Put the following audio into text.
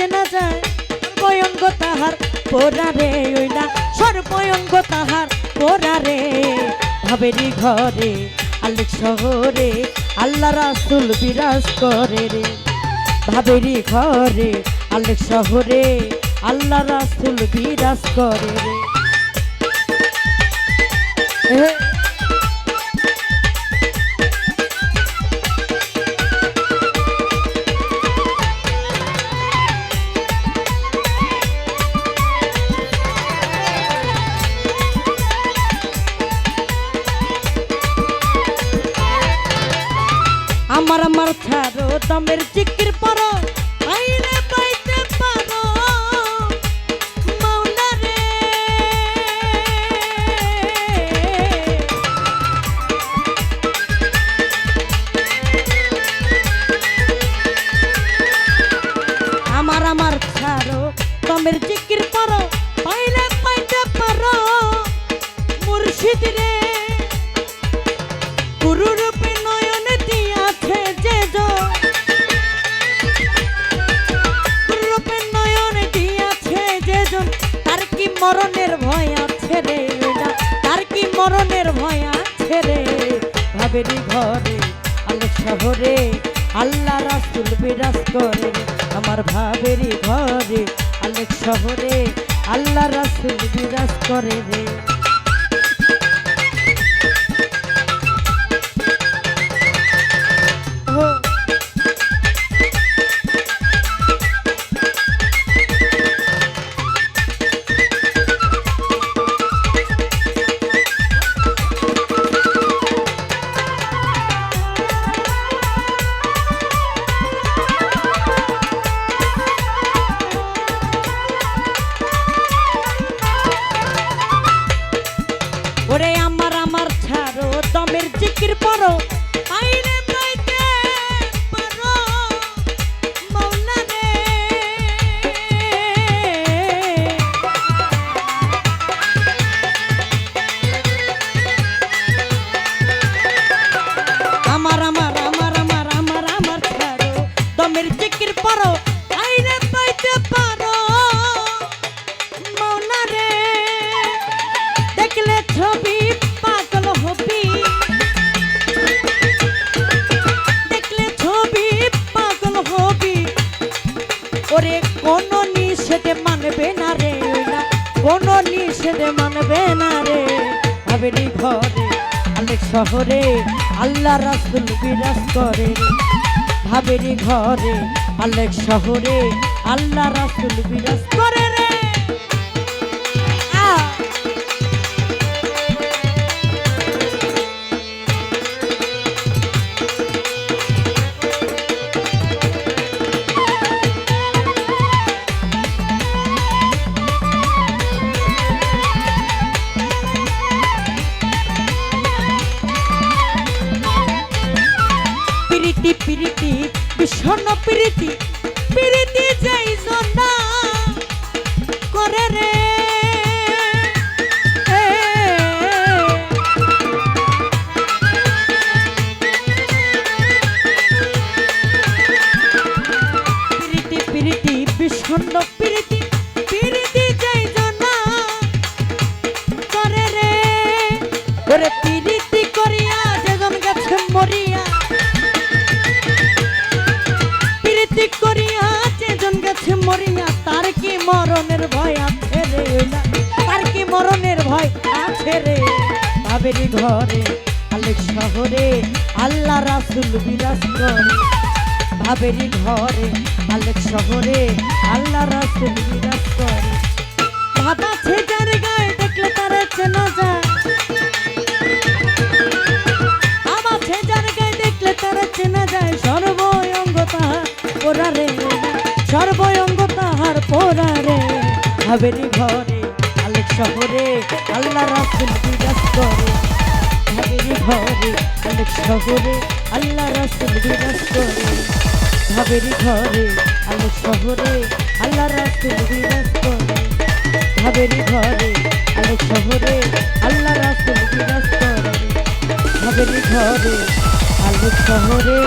চেনা যায় সর্বয়ঙ্গ তাহার পোড়ারে ওই না। সর্বয়ঙ্গ তাহার পোড়ারে ভাবেরি ঘরে, আলেক শহরে, আল্লাহ রাসুল বিরাজ করে রে। ভাবেরি ঘরে, আলেক শহরে, আল্লাহ রাসুল বিরাজ করে রে। আমার ছাড়ো দমের চিকির পরো। আইনে আমার ছাড়ো দমের চিকির পরো পাইলে পাইতে পারো। মরণের ভয় ছেড়ে রে ঘরে, আলো শহরে, আল্লাহ রাসুল বিরাজ করে। আমার ভাবেরি ঘরে আলেক শহরে, আল্লাহ রাসুল বিরাজ করে রে ভাবেনি ঘরে, অনেক শহরে আল্লাহ রাসুল বিরাজ করে। ভাবেরি ঘরে অনেক শহরে আল্লাহ রাসুল বিরাজ করে পিরিতি বিষণ্ণ পিরিতি। পিরিতি যাই না করে রে। পিরিতি পিরিতি বিষণ্ণ পিরিতি। পিরিতি যাই না করে রে। ওরে পিরিতি মরণের ভয় আছে রে তার কি মরণের ভয় আছে রে? বাবেরি ঘরে আলেক শহরে আল্লাহ রাসুল বিরাজ করে। ভাবেরি ঘরে আলেক শহরে আল্লাহ রাসুল বিরাজ করে। ছেটার গায়ে দেখলে তারা চেনা যায় আমার ছেটার গায়ে দেখলে তারা চেনা যায় সর্বঙ্গ পোড়ারে সর্বঙ্গ পোড়ারে ভাবেরি ঘরে আলেক শহরে, আল্লাহ রাসুল বিরাজ করে। ভাবেরি ঘরে আলেক শহরে, আল্লাহ রাসুল বিরাজ করে। ভাবেরি ঘরে আলেক শহরে, আল্লাহ রাসুল বিরাজ করে। ভাবেরি ঘরে আলেক শহরে, আল্লাহ রাসুল বিরাজ করে। ভাবেরি ঘরে আলোক শহরে